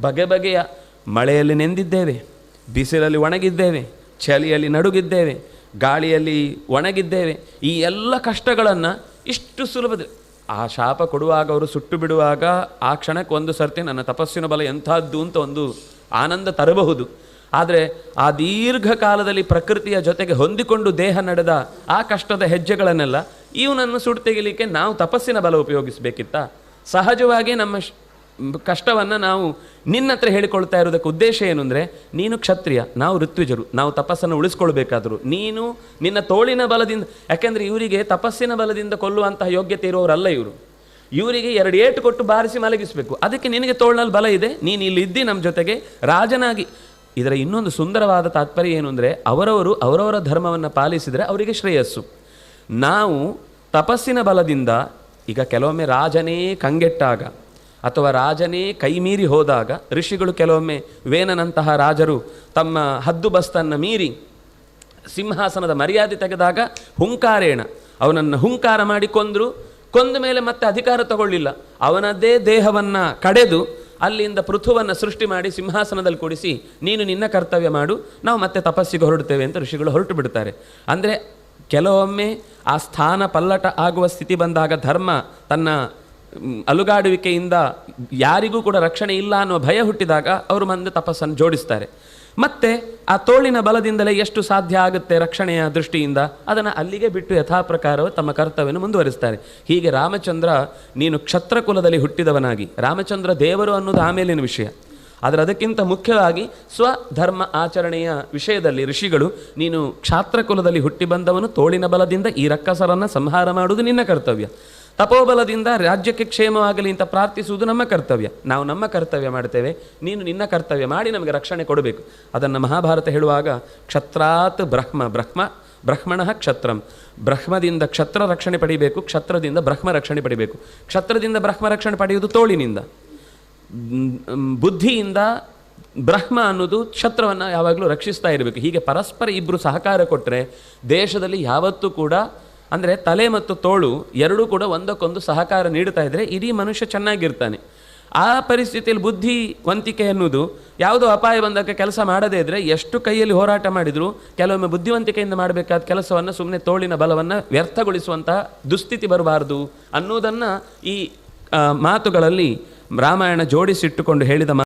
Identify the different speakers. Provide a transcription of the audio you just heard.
Speaker 1: ಬಗೆ ಬಗೆಯ ಮಳೆಯಲ್ಲಿ ನೆಂದಿದ್ದೇವೆ, ಬಿಸಿಲಲ್ಲಿ ಒಣಗಿದ್ದೇವೆ, ಚಳಿಯಲ್ಲಿ ನಡುಗಿದ್ದೇವೆ, ಗಾಳಿಯಲ್ಲಿ ಒಣಗಿದ್ದೇವೆ, ಈ ಎಲ್ಲ ಕಷ್ಟಗಳನ್ನು ಇಷ್ಟು ಸುಲಭದ, ಆ ಶಾಪ ಕೊಡುವಾಗ ಅವರು ಸುಟ್ಟು ಬಿಡುವಾಗ ಆ ಕ್ಷಣಕ್ಕೆ ಒಂದು ಸರ್ತಿ ನನ್ನ ತಪಸ್ಸಿನ ಬಲ ಎಂಥದ್ದು ಅಂತ ಒಂದು ಆನಂದ ತರಬಹುದು. ಆದರೆ ಆ ದೀರ್ಘಕಾಲದಲ್ಲಿ ಪ್ರಕೃತಿಯ ಜೊತೆಗೆ ಹೊಂದಿಕೊಂಡು ದೇಹ ನಡೆದ ಆ ಕಷ್ಟದ ಹೆಜ್ಜೆಗಳನ್ನೆಲ್ಲ ಇವನನ್ನು ಸುಟ್ಟು ತೆಗಿಲಿಕ್ಕೆ ನಾವು ತಪಸ್ಸಿನ ಬಲ ಉಪಯೋಗಿಸಬೇಕಿತ್ತ? ಸಹಜವಾಗಿ ನಮ್ಮ ಕಷ್ಟವನ್ನು ನಾವು ನಿನ್ನ ಹತ್ರ ಹೇಳಿಕೊಳ್ತಾ ಇರೋದಕ್ಕೆ ಉದ್ದೇಶ ಏನು ಅಂದರೆ, ನೀನು ಕ್ಷತ್ರಿಯ, ನಾವು ಋತ್ವಿಜರು, ನಾವು ತಪಸ್ಸನ್ನು ಉಳಿಸ್ಕೊಳ್ಬೇಕಾದ್ರು, ನೀನು ನಿನ್ನ ತೋಳಿನ ಬಲದಿಂದ, ಯಾಕೆಂದರೆ ಇವರಿಗೆ ತಪಸ್ಸಿನ ಬಲದಿಂದ ಕೊಲ್ಲುವಂತಹ ಯೋಗ್ಯತೆ ಇರೋರಲ್ಲ ಇವರು. ಇವರಿಗೆ ಎರಡು ಏಟು ಕೊಟ್ಟು ಬಾರಿಸಿ ಮಲಗಿಸಬೇಕು. ಅದಕ್ಕೆ ನಿನಗೆ ತೋಳಿನಲ್ಲಿ ಬಲ ಇದೆ, ನೀನು ಇಲ್ಲಿ ಇದ್ದಿ ನಮ್ಮ ಜೊತೆಗೆ ರಾಜನಾಗಿ. ಇದರ ಇನ್ನೊಂದು ಸುಂದರವಾದ ತಾತ್ಪರ್ಯ ಏನು ಅಂದರೆ, ಅವರವರು ಅವರವರ ಧರ್ಮವನ್ನು ಪಾಲಿಸಿದರೆ ಅವರಿಗೆ ಶ್ರೇಯಸ್ಸು. ನಾವು ತಪಸ್ಸಿನ ಬಲದಿಂದ, ಈಗ ಕೆಲವೊಮ್ಮೆ ರಾಜನೇ ಕಂಗೆಟ್ಟಾಗ ಅಥವಾ ರಾಜನೇ ಕೈಮೀರಿ ಹೋದಾಗ, ಋಷಿಗಳು ಕೆಲವೊಮ್ಮೆ ವೇನನಂತಹ ರಾಜರು ತಮ್ಮ ಹದ್ದು ಬಸ್ತನ್ನು ಮೀರಿ ಸಿಂಹಾಸನದ ಮರ್ಯಾದೆ ತೆಗೆದಾಗ ಹುಂಕಾರೇಣ. ಅವನನ್ನು ಹುಂಕಾರ ಮಾಡಿ ಕೊಂದರು. ಕೊಂದ ಮೇಲೆ ಮತ್ತೆ ಅಧಿಕಾರ ತಗೊಳ್ಳಿಲ್ಲ. ಅವನದ್ದೇ ದೇಹವನ್ನು ಕಡೆದು ಅಲ್ಲಿಂದ ಪೃಥುವನ್ನು ಸೃಷ್ಟಿ ಮಾಡಿ ಸಿಂಹಾಸನದಲ್ಲಿ ಕೂಡಿಸಿ, ನೀನು ನಿನ್ನ ಕರ್ತವ್ಯ ಮಾಡು, ನಾವು ಮತ್ತೆ ತಪಸ್ಸಿಗೆ ಹೊರಡ್ತೇವೆ ಅಂತ ಋಷಿಗಳು ಹೊರಟು ಬಿಡ್ತಾರೆ. ಅಂದರೆ ಕೆಲವೊಮ್ಮೆ ಆ ಸ್ಥಾನ ಪಲ್ಲಟ ಆಗುವ ಸ್ಥಿತಿ ಬಂದಾಗ ಧರ್ಮ ತನ್ನ ಅಲುಗಾಡುವಿಕೆಯಿಂದ ಯಾರಿಗೂ ಕೂಡ ರಕ್ಷಣೆ ಇಲ್ಲ ಅನ್ನುವ ಭಯ ಹುಟ್ಟಿದಾಗ ಅವರು ಮಂದೆ ತಪಸ್ಸನ್ನು ಜೋಡಿಸ್ತಾರೆ. ಮತ್ತೆ ಆ ತೋಳಿನ ಬಲದಿಂದಲೇ ಎಷ್ಟು ಸಾಧ್ಯ ಆಗುತ್ತೆ ರಕ್ಷಣೆಯ ದೃಷ್ಟಿಯಿಂದ? ಅದನ್ನು ಅಲ್ಲಿಗೆ ಬಿಟ್ಟು ಯಥಾಪ್ರಕಾರವು ತಮ್ಮ ಕರ್ತವ್ಯವನ್ನು ಮುಂದುವರಿಸ್ತಾರೆ. ಹೀಗೆ ರಾಮಚಂದ್ರ ನೀನು ಕ್ಷತ್ರ ಕುಲದಲ್ಲಿ ಹುಟ್ಟಿದವನಾಗಿ, ರಾಮಚಂದ್ರ ದೇವರು ಅನ್ನೋದು ಆಮೇಲಿನ ವಿಷಯ. ಆದರೆ ಅದಕ್ಕಿಂತ ಮುಖ್ಯವಾಗಿ ಸ್ವಧರ್ಮ ಆಚರಣೆಯ ವಿಷಯದಲ್ಲಿ ಋಷಿಗಳು, ನೀನು ಕ್ಷಾತ್ರ ಕುಲದಲ್ಲಿ ಹುಟ್ಟಿ ಬಂದವನು ತೋಳಿನ ಬಲದಿಂದ ಈ ರಕ್ಕಸರನ್ನು ಸಂಹಾರ ಮಾಡುವುದು ನಿನ್ನ ಕರ್ತವ್ಯ. ತಪೋಬಲದಿಂದ ರಾಜ್ಯಕ್ಕೆ ಕ್ಷೇಮವಾಗಲಿ ಅಂತ ಪ್ರಾರ್ಥಿಸುವುದು ನಮ್ಮ ಕರ್ತವ್ಯ. ನಾವು ನಮ್ಮ ಕರ್ತವ್ಯ ಮಾಡ್ತೇವೆ. ನೀನು ನಿನ್ನ ಕರ್ತವ್ಯ ಮಾಡಿ ನಮಗೆ ರಕ್ಷಣೆ ಕೊಡಬೇಕು. ಅದನ್ನು ಮಹಾಭಾರತ ಹೇಳುವಾಗ ಕ್ಷತ್ರಾತ್ ಬ್ರಹ್ಮ ಬ್ರಹ್ಮ, ಬ್ರಹ್ಮಣ ಕ್ಷತ್ರಂ. ಬ್ರಹ್ಮದಿಂದ ಕ್ಷತ್ರ ರಕ್ಷಣೆ ಪಡಿಬೇಕು, ಕ್ಷತ್ರದಿಂದ ಬ್ರಹ್ಮ ರಕ್ಷಣೆ ಪಡಿಬೇಕು. ಕ್ಷತ್ರದಿಂದ ಬ್ರಹ್ಮ ರಕ್ಷಣೆ ಪಡೆಯುವುದು ತೋಳಿನಿಂದ. ಬುದ್ಧಿಯಿಂದ ಬ್ರಹ್ಮ ಅನ್ನೋದು ಕ್ಷತ್ರವನ್ನು ಯಾವಾಗಲೂ ರಕ್ಷಿಸ್ತಾ ಇರಬೇಕು. ಹೀಗೆ ಪರಸ್ಪರ ಇಬ್ಬರು ಸಹಕಾರ ಕೊಟ್ಟರೆ ದೇಶದಲ್ಲಿ ಯಾವತ್ತೂ ಕೂಡ ಅಂದರೆ ತಲೆ ಮತ್ತು ತೋಳು ಎರಡೂ ಕೂಡ ಒಂದಕ್ಕೊಂದು ಸಹಕಾರ ನೀಡ್ತಾ ಇದ್ದರೆ ಇಡೀ ಮನುಷ್ಯ ಚೆನ್ನಾಗಿರ್ತಾನೆ. ಆ ಪರಿಸ್ಥಿತಿಯಲ್ಲಿ ಬುದ್ಧಿ ವಂತಿಕೆ ಎನ್ನುವುದು ಯಾವುದೋ ಅಪಾಯ ಬಂದಾಗ ಕೆಲಸ ಮಾಡದೇ ಇದ್ದರೆ ಎಷ್ಟು ಕೈಯಲ್ಲಿ ಹೋರಾಟ ಮಾಡಿದರೂ ಕೆಲವೊಮ್ಮೆ ಬುದ್ಧಿವಂತಿಕೆಯಿಂದ ಮಾಡಬೇಕಾದ ಕೆಲಸವನ್ನು ಸುಮ್ಮನೆ ತೋಳಿನ ಬಲವನ್ನು ವ್ಯರ್ಥಗೊಳಿಸುವಂತಹ ದುಸ್ಥಿತಿ ಬರಬಾರ್ದು ಅನ್ನೋದನ್ನು ಈ ಮಾತುಗಳಲ್ಲಿ ರಾಮಾಯಣ ಜೋಡಿಸಿಟ್ಟುಕೊಂಡು ಹೇಳಿದ